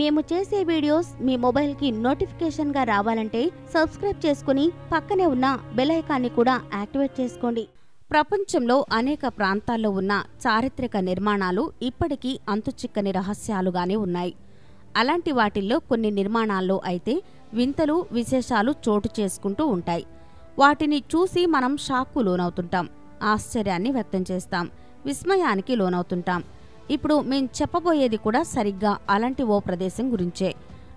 మేము చేసే వీడియోస్ మీ మొబైల్కి నోటిఫికేషన్గా రావాలంటే సబ్స్క్రైబ్ చేసుకుని పక్కనే ఉన్న బెల్ ఐకాన్ని కూడా యాక్టివేట్ చేసుకోండి. ప్రపంచంలో అనేక ప్రాంతాల్లో ఉన్న చారిత్రక నిర్మాణాలు ఇప్పటికీ అంతుచిక్కని రహస్యాలుగానే ఉన్నాయి. అలాంటి వాటిల్లో కొన్ని నిర్మాణాల్లో అయితే వింతలు విశేషాలు చోటు చేసుకుంటూ ఉంటాయి. వాటిని చూసి మనం షాక్కు లోనవుతుంటాం. ఆశ్చర్యాన్ని వ్యక్తం చేస్తాం. విస్మయానికి లోనవుతుంటాం. ఇప్పుడు మేం చెప్పబోయేది కూడా సరిగ్గా అలాంటి ఓ ప్రదేశం గురించే.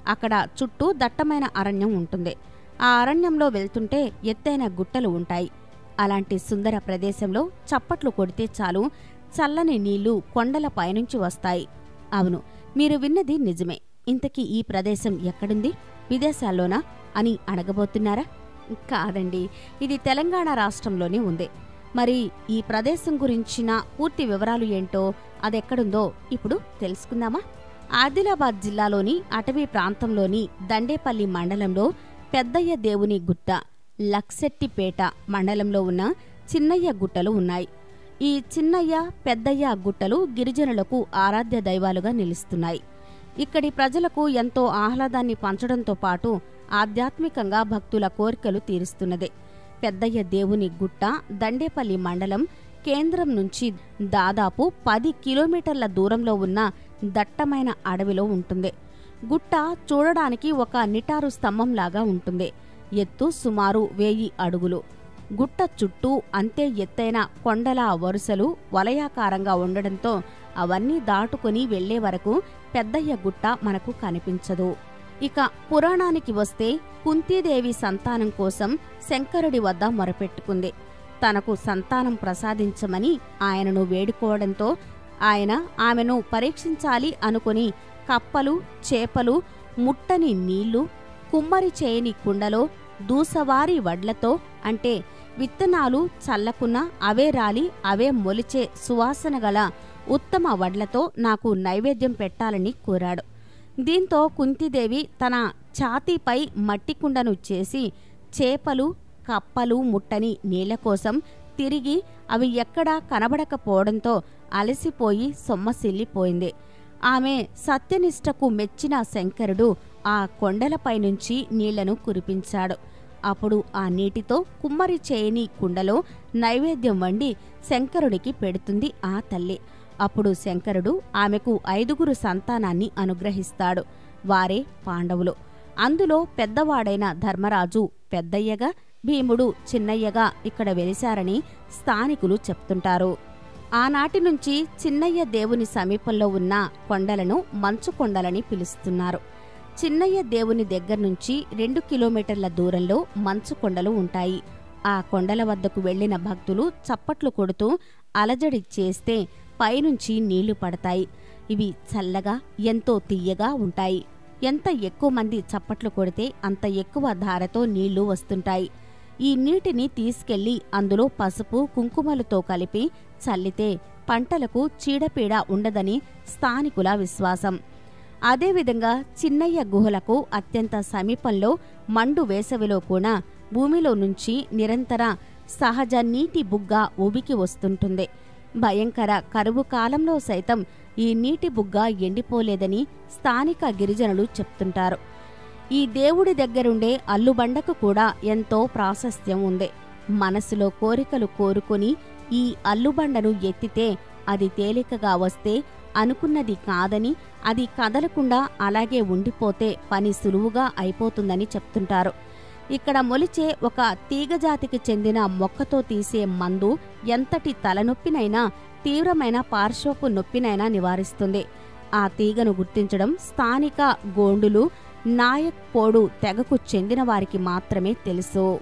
అక్కడ చుట్టూ దట్టమైన అరణ్యం ఉంటుంది. ఆ అరణ్యంలో వెళ్తుంటే ఎత్తైన గుట్టలు ఉంటాయి. అలాంటి సుందర ప్రదేశంలో చప్పట్లు కొడితే చాలు చల్లని నీళ్ళు కొండల పైనుంచి వస్తాయి. అవును మీరు విన్నది నిజమే. ఇంతకీ ఈ ప్రదేశం ఎక్కడుంది? విదేశాల్లోనా అని అడగబోతున్నారా? కాదండి ఇది తెలంగాణ రాష్ట్రంలోనే ఉంది. మరి ఈ ప్రదేశం గురించిన పూర్తి వివరాలు ఏంటో అదెక్కడుందో ఇప్పుడు తెలుసుకుందామా? ఆదిలాబాద్ జిల్లాలోని అటవీ ప్రాంతంలోని దండేపల్లి మండలంలో పెద్దయ్య దేవుని గుట్ట లక్సెట్టిపేట మండలంలో ఉన్న చిన్నయ్య గుట్టలు ఉన్నాయి. ఈ చిన్నయ్య పెద్దయ్య గుట్టలు గిరిజనులకు ఆరాధ్య దైవాలుగా నిలుస్తున్నాయి. ఇక్కడి ప్రజలకు ఎంతో ఆహ్లాదాన్ని పంచడంతో పాటు ఆధ్యాత్మికంగా భక్తుల కోరికలు తీరుస్తున్నదే. పెద్దయ్య దేవుని గుట్ట దండేపల్లి మండలం కేంద్రం నుంచి దాదాపు పది కిలోమీటర్ల దూరంలో ఉన్న దట్టమైన అడవిలో ఉంటుంది. గుట్ట చూడడానికి ఒక నిటారు స్తంభంలాగా ఉంటుంది. ఎత్తు సుమారు వేయి అడుగులు. గుట్ట చుట్టూ అంతే ఎత్తైన కొండల వరుసలు వలయాకారంగా ఉండడంతో అవన్నీ దాటుకుని వెళ్ళే వరకు పెద్దయ్య గుట్ట మనకు కనిపించదు. ఇక పురాణానికి వస్తే కుంతీదేవి సంతానం కోసం శంకరుడి వద్ద మొరపెట్టుకుంది. తనకు సంతానం ప్రసాదించమని ఆయనను వేడుకోవడంతో ఆయన ఆమెను పరీక్షించాలి అనుకుని కప్పలు చేపలు ముట్టని నీళ్ళు కుమ్మరి చేయని కుండలో దూసవారి వడ్లతో అంటే విత్తనాలు చల్లకున్న అవే రాలి అవే మొలిచే సువాసన గల ఉత్తమ వడ్లతో నాకు నైవేద్యం పెట్టాలని కోరాడు. దీంతో కుంతిదేవి తన ఛాతీపై మట్టి కుండను చేసి చేపలు కప్పలు ముట్టని నీళ్ళ కోసం తిరిగి అవి ఎక్కడా కనబడకపోవడంతో అలసిపోయి సొమ్మసిల్లిపోయింది. ఆమె సత్యనిష్టకు మెచ్చిన శంకరుడు ఆ కొండలపై నుంచి నీళ్ళను కురిపించాడు. అప్పుడు ఆ నీటితో కుమ్మరి చేయని కుండలో నైవేద్యం వండి శంకరుడికి పెడుతుంది ఆ తల్లి. అప్పుడు శంకరుడు ఆమెకు ఐదుగురు సంతానాన్ని అనుగ్రహిస్తాడు. వారే పాండవులు. అందులో పెద్దవాడైన ధర్మరాజు పెద్దయ్యగా భీముడు చిన్నయ్యగా ఇక్కడ వెలిశారని స్థానికులు చెప్తుంటారు. ఆనాటి నుంచి చిన్నయ్య దేవుని సమీపంలో ఉన్న కొండలను మంచు కొండలని పిలుస్తున్నారు. చిన్నయ్య దేవుని దగ్గర నుంచి రెండు కిలోమీటర్ల దూరంలో మంచు కొండలు ఉంటాయి. ఆ కొండల వద్దకు వెళ్ళిన భక్తులు చప్పట్లు కొడుతూ అలజడి చేస్తే పైనుంచి నీళ్ళు పడతాయి. ఇవి చల్లగా ఎంతో తీయగా ఉంటాయి. ఎంత ఎక్కువ మంది చప్పట్లు కొడితే అంత ఎక్కువ ధారతో నీళ్ళు వస్తుంటాయి. ఈ నీటిని తీసుకెళ్ళి అందులో పసుపు కుంకుమలతో కలిపి చల్లితే పంటలకు చీడపీడ ఉండదని స్థానికుల విశ్వాసం. అదేవిధంగా చిన్నయ్య గుహలకు అత్యంత సమీపంలో మండు వేసవిలో కూడా భూమిలో నుంచి నిరంతర సహజ నీటి బుగ్గ ఉబికి వస్తుంటుంది. భయంకర కరువు కాలంలో సైతం ఈ నీటి బుగ్గ ఎండిపోలేదని స్థానిక గిరిజనులు చెప్తుంటారు. ఈ దేవుడి దగ్గరుండే అల్లుబండకు కూడా ఎంతో ప్రాశస్త్యం ఉంది. మనసులో కోరికలు కోరుకొని ఈ అల్లుబండను ఎత్తితే అది తేలికగా వస్తే అనుకున్నది కాదని అది కదలకుండా అలాగే ఉండిపోతే పని సులువుగా అయిపోతుందని చెప్తుంటారు. ఇక్కడ మొలిచే ఒక తీగజాతికి చెందిన మొక్కతో తీసే మందు ఎంతటి తలనొప్పినైనా తీవ్రమైన పార్శ్వపు నొప్పినైనా నివారిస్తుంది. ఆ తీగను గుర్తించడం స్థానిక గోండులు నాయక్ పోడు తెగకు చెందిన వారికి మాత్రమే తెలుసు.